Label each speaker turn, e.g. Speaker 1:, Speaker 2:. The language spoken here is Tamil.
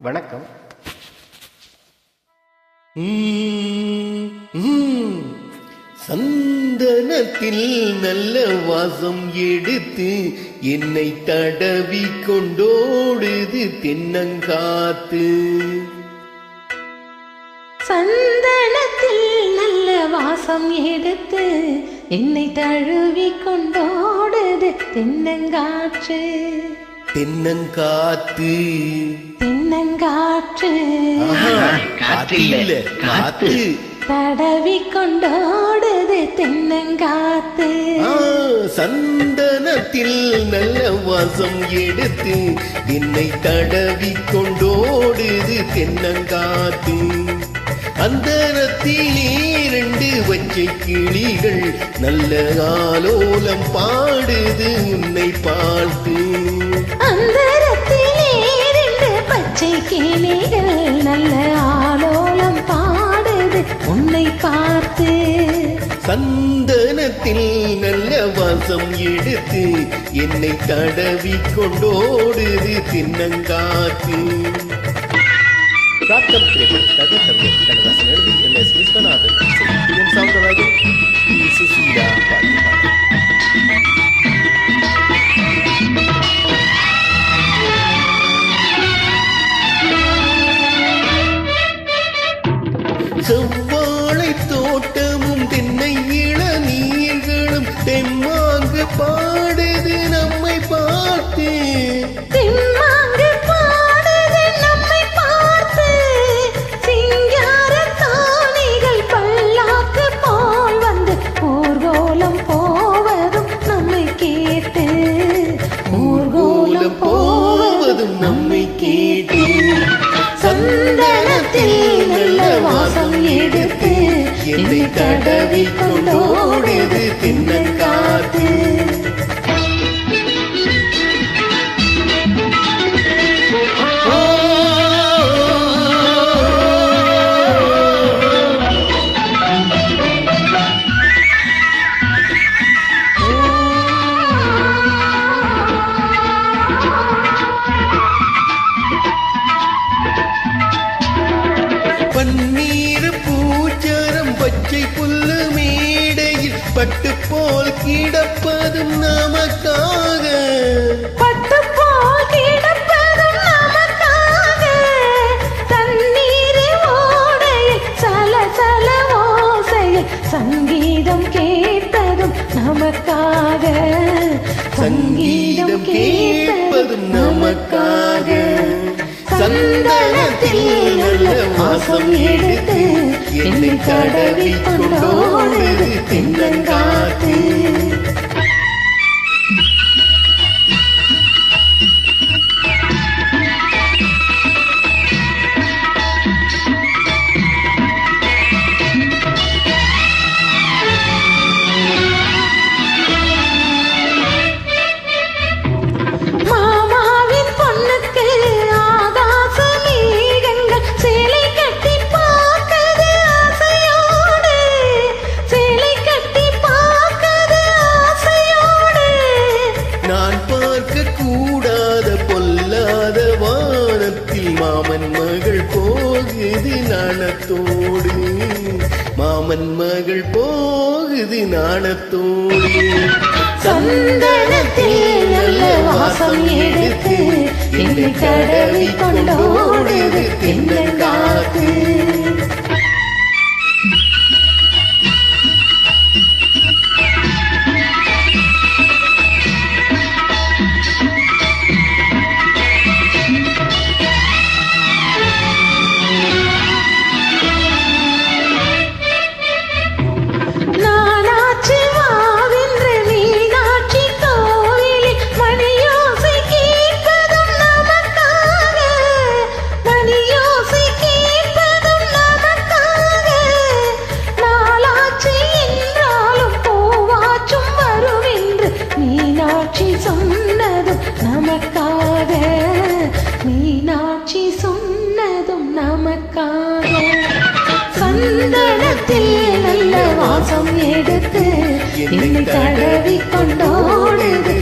Speaker 1: வணக்கம். சந்தனத்தில் நல்ல வாசம் எடுத்து என்னை தடவி கொண்டோடுது தென்னங்காத்து.
Speaker 2: சந்தனத்தில் நல்ல வாசம் எடுத்து என்னை தழுவி கொண்டோடுது தென்னங்காற்று.
Speaker 1: தென்னங்காத்து.
Speaker 2: தென்னங்காற்று.
Speaker 1: ஆஹா,
Speaker 3: காத்து
Speaker 2: தடவி கொண்டோடுது தென்னங்காத்து
Speaker 1: சந்தனத்தில் நல்ல வாசம் எடுத்து என்னை தடவி கொண்டோடுது தென்னங்காத்து அந்தரத்திலே இரண்டு வச்சை கிளிகள் நல்ல ஆலோலம் பாடுது உன்னை பார்த்து.
Speaker 2: இரண்டு பச்சை கிளிகள் நல்ல ஆலோலம் பாடுது. உன்னை பார்த்து
Speaker 1: சந்தனத்தில் நல்ல வாசம் எடுத்து என்னை தடவி கொண்டோடுது தின்னங்காத்து கண்ணதாசன் எழுதி என் எஸ் விஸ்வநாதன். சுசீலா பாடி. செவ்வாழை தோட்டமும் தென்னை இளநீர்களும் தெம்மாங்கு பாடுது நம்மை பார்த்து. என்னை
Speaker 2: சங்கீதம் கேட்பது நமக்காக.
Speaker 1: சந்தனத்தில் நல்ல மாசம் எடுத்து என்னை கடவி கொண்டோடு தென்னங்காத்து. மாமன் மகள் போகுதி நாணத்தோடு. மாமன் மகள் போகுதி நாணத்தோடு.
Speaker 2: சந்தனத்தில் நல்ல வாசம் எடுத்து என்னை தடவி கொண்டோடுது தென்னங்காத்து நமக்காக சந்தனத்தில் நல்ல வாசம் எடுத்து என்னை தடவி கொண்டோடுது